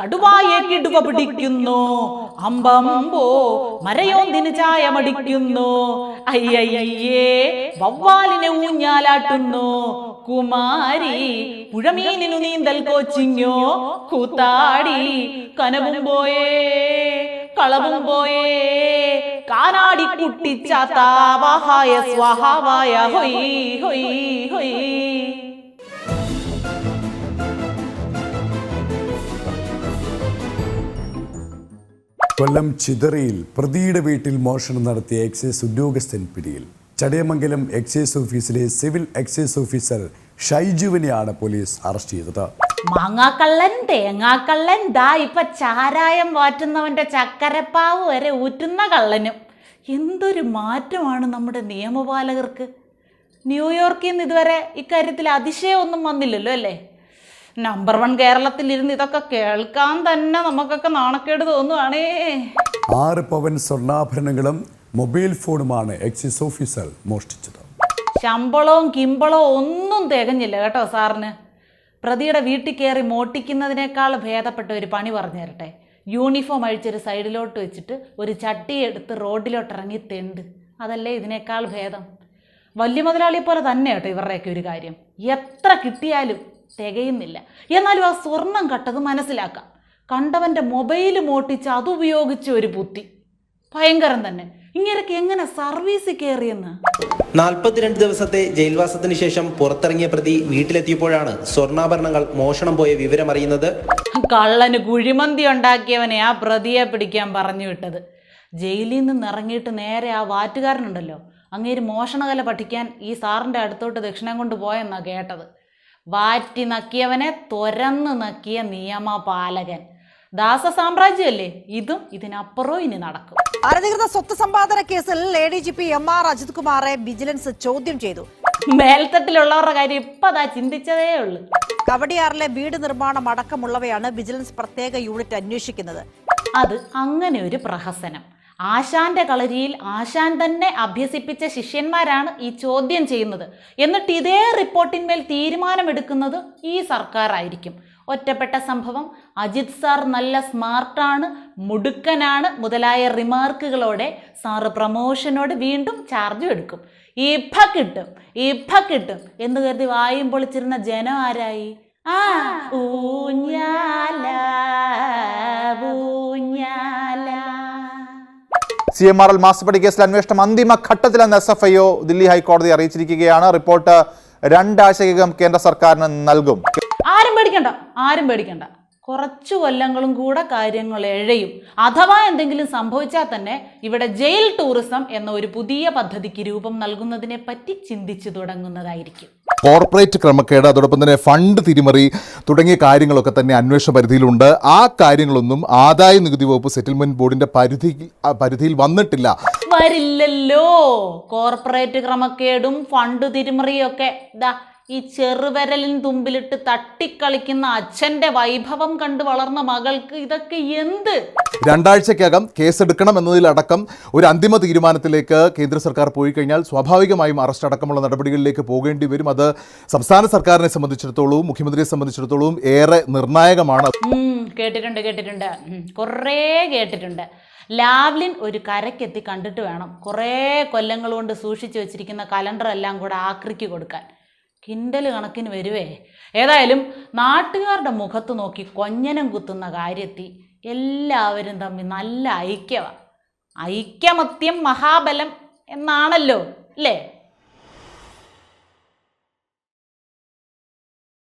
കടുവായെ കിടുവ പിടിക്കുന്നു. അമ്പമ്പോ മരയോന്തിന് ചായ മടിക്കുന്നു. അയ്യയ്യേ വവ്വാലിനെ ഊഞ്ഞാലാട്ടുന്നു. കുമാരി പുഴമീനിനു നീന്തൽ കോച്ചിങ്ങോ? കൂത്താടി കനവും പോയേ കളവും പോയേ. കാനാടി കുട്ടിച്ചാത്താവാഹായ സ്വാഹാവായ ഹൊയ് ഹൊയ് ഹൊയ് കൊല്ലം ചിതറയിൽ പ്രതിയുടെ വീട്ടിൽ മോഷണം നടത്തിയ എക്സൈസ് ഉദ്യോഗസ്ഥൻ പിടിയിൽ. ചടയമംഗലം എക്സൈസ് ഓഫീസിലെ സിവിൽ എക്സൈസ് ഓഫീസർ ഷൈജുവിനെയാണ് പോലീസ് അറസ്റ്റ് ചെയ്തത്. മാങ്ങാക്കള്ളൻ തേങ്ങാക്കള്ളൻ ദാ ഇപ്പൊ ചാരായം വാറ്റുന്നവന്റെ ചക്കരപ്പാവ് വരെ ഊറ്റുന്ന കള്ളനും. എന്തൊരു മാറ്റമാണ് നമ്മുടെ നിയമപാലകർക്ക്? ന്യൂയോർക്കിൽ നിന്ന് ഇതുവരെ ഇക്കാര്യത്തിൽ അതിശയമൊന്നും വന്നില്ലല്ലോ അല്ലേ? നമ്പർ വൺ കേരളത്തിൽ ഇരുന്ന് ഇതൊക്കെ കേൾക്കാൻ തന്നെ നമുക്കൊക്കെ നാണക്കേട് തോന്നുവാണേ. ആറ് പവൻ സ്വർണാഭരണങ്ങളും മൊബൈൽ ഫോണുമാണ് എക്സൈസ് ഓഫീസർ മോഷ്ടിച്ചത്. ശമ്പളവും കിമ്പളവും ഒന്നും തികഞ്ഞില്ല കേട്ടോ സാറിന്. പ്രതിയുടെ വീട്ടിൽ കയറി മോട്ടിക്കുന്നതിനേക്കാൾ ഭേദപ്പെട്ട ഒരു പണി പറഞ്ഞു തരട്ടെ. യൂണിഫോം അഴിച്ചൊരു സൈഡിലോട്ട് വെച്ചിട്ട് ഒരു ചട്ടി എടുത്ത് റോഡിലോട്ട് ഇറങ്ങി തെണ്ട്. അതല്ലേ ഇതിനേക്കാൾ ഭേദം? വലിയ മുതലാളിയെ പോലെ തന്നെ കേട്ടോ ഇവരുടെയൊക്കെ ഒരു കാര്യം. എത്ര കിട്ടിയാലും തികയുന്നില്ല. എന്നാലും ആ സ്വർണം കട്ടത് മനസ്സിലാക്കാം. കണ്ടവന്റെ മൊബൈൽ മോട്ടിച്ച് അതുപയോഗിച്ച ഒരു ബുദ്ധി. ഭയങ്കരം തന്നെ. ഇങ്ങനെയൊക്കെ എങ്ങനെ സർവീസ് കയറിയെന്ന്? നാൽപ്പത്തിരണ്ട് ദിവസത്തെ ജയിൽവാസത്തിന് ശേഷം പുറത്തിറങ്ങിയ പ്രതി വീട്ടിലെത്തിയപ്പോഴാണ് സ്വർണാഭരണങ്ങൾ മോഷണം പോയ വിവരം അറിയുന്നത്. കള്ളന് കുഴിമന്തി ഉണ്ടാക്കിയവനെ ആ പ്രതിയെ പിടിക്കാൻ പറഞ്ഞു വിട്ടത്. ജയിലിൽ നിന്ന് ഇറങ്ങിയിട്ട് നേരെ ആ വാറ്റുകാരനുണ്ടല്ലോ. അങ്ങേര് മോഷണകല പഠിക്കാൻ ഈ സാറിന്റെ അടുത്തോട്ട് ദക്ഷിണം കൊണ്ട് പോയെന്നാണ് കേട്ടത്. വാറ്റി നക്കിയവനെ തുരന്ന് നക്കിയ നിയമപാലകൻ. ദാസ സാമ്രാജ്യമല്ലേ ഇതും ഇതിനപ്പുറവും ഇനി നടക്കും. അനധികൃത സ്വത്ത് സമ്പാദന കേസിൽ A D G P M R Ajith കുമാറെ vigilance ചോദ്യം ചെയ്തു. മേൽത്തട്ടിലുള്ളവരുടെ കാര്യം ഇപ്പൊ അതാ ചിന്തിച്ചതേ ഉള്ളൂ. കവടിയാറിലെ വീട് നിർമ്മാണം അടക്കമുള്ളവയാണ് വിജിലൻസ് പ്രത്യേക യൂണിറ്റ് അന്വേഷിക്കുന്നത്. അത് അങ്ങനെ ഒരു പ്രഹസനം. ആശാന്റെ കളരിയിൽ ആശാൻ തന്നെ അഭ്യസിപ്പിച്ച ശിഷ്യന്മാരാണ് ഈ ചോദ്യം ചെയ്യുന്നത്. എന്നിട്ട് ഇതേ റിപ്പോർട്ടിന്മേൽ തീരുമാനമെടുക്കുന്നത് ഈ സർക്കാർ ആയിരിക്കും ഒറ്റപ്പെട്ട സംഭവം. അജിത് സാർ നല്ല സ്മാർട്ടാണ് മുടുക്കനാണ് മുതലായ റിമാർക്കുകളോടെ സാറ് പ്രമോഷനോട് വീണ്ടും ചാർജ് എടുക്കും. ഇഭ കിട്ടും ഇഭ കിട്ടും എന്ന് കരുതി വായും പൊളിച്ചിരുന്ന ജനം ആരായി? ആ ഊഞ്ഞാല. സി എം ആർ എൽ മാസപ്പടി കേസിൽ അന്വേഷണം അന്തിമ ഘട്ടത്തിലെന്ന് S F I O Delhi ഹൈക്കോടതി അറിയിച്ചിരിക്കുകയാണ്. റിപ്പോർട്ട് രണ്ടാഴ്ചയ്ക്കകം കേന്ദ്ര സർക്കാരിന് നൽകും. ആരും പേടിക്കണ്ട ആരും പേടിക്കണ്ട. കുറച്ചു കൊല്ലങ്ങളും കൂടെ കാര്യങ്ങൾ എഴയും. അഥവാ എന്തെങ്കിലും സംഭവിച്ചാൽ തന്നെ ഇവിടെ ജയിൽ ടൂറിസം എന്ന ഒരു പുതിയ പദ്ധതിക്ക് രൂപം നൽകുന്നതിനെ പറ്റി ചിന്തിച്ചു തുടങ്ങുന്നതായിരിക്കും. കോർപ്പറേറ്റ് ക്രമക്കേട് അതോടൊപ്പം തന്നെ ഫണ്ട് തിരിമറി തുടങ്ങിയ കാര്യങ്ങളൊക്കെ തന്നെ അന്വേഷണ പരിധിയിലുണ്ട്. ആ കാര്യങ്ങളൊന്നും ആദായ നികുതി വകുപ്പ് സെറ്റിൽമെന്റ് ബോർഡിന്റെ പരിധി പരിധിയിൽ വന്നിട്ടില്ല. വരില്ലല്ലോ. കോർപ്പറേറ്റ് ക്രമക്കേടും ഫണ്ട് തിരിമറിയും ഒക്കെ. ഈ ചെറുവിരലിൻ തുമ്പിലിട്ട് തട്ടിക്കളിക്കുന്ന അച്ഛന്റെ വൈഭവം കണ്ട് വളർന്ന മകൾക്ക് ഇതൊക്കെ എന്ത്? രണ്ടാഴ്ചക്കകം കേസെടുക്കണം എന്നതിലടക്കം ഒരു അന്തിമ തീരുമാനത്തിലേക്ക് കേന്ദ്ര സർക്കാർ പോയി കഴിഞ്ഞാൽ സ്വാഭാവികമായും അറസ്റ്റ് അടക്കമുള്ള നടപടികളിലേക്ക് പോകേണ്ടി വരും. അത് സംസ്ഥാന സർക്കാരിനെ സംബന്ധിച്ചിടത്തോളവും മുഖ്യമന്ത്രിയെ സംബന്ധിച്ചിടത്തോളവും ഏറെ നിർണായകമാണ്. കേട്ടിട്ടുണ്ട് കേട്ടിട്ടുണ്ട്. കുറേ കേട്ടിട്ടുണ്ട്. ലാവ്ലിൻ ഒരു കരക്കെത്തി കണ്ടിട്ട് വേണം കുറേ കൊല്ലങ്ങൾ കൊണ്ട് സൂക്ഷിച്ചു വെച്ചിരിക്കുന്ന കലണ്ടർ എല്ലാം കൂടെ ആക്രിക്ക് കൊടുക്കാൻ. കിൻഡൽ കണക്കിന് വരുവേ. ഏതായാലും നാട്ടുകാരുടെ മുഖത്ത് നോക്കി കൊഞ്ഞനം കുത്തുന്ന കാര്യത്തിൽ എല്ലാവരും തമ്മിൽ നല്ല ഐക്യമാണ് ഐക്യമത്യം മഹാബലം എന്നാണല്ലോ അല്ലേ?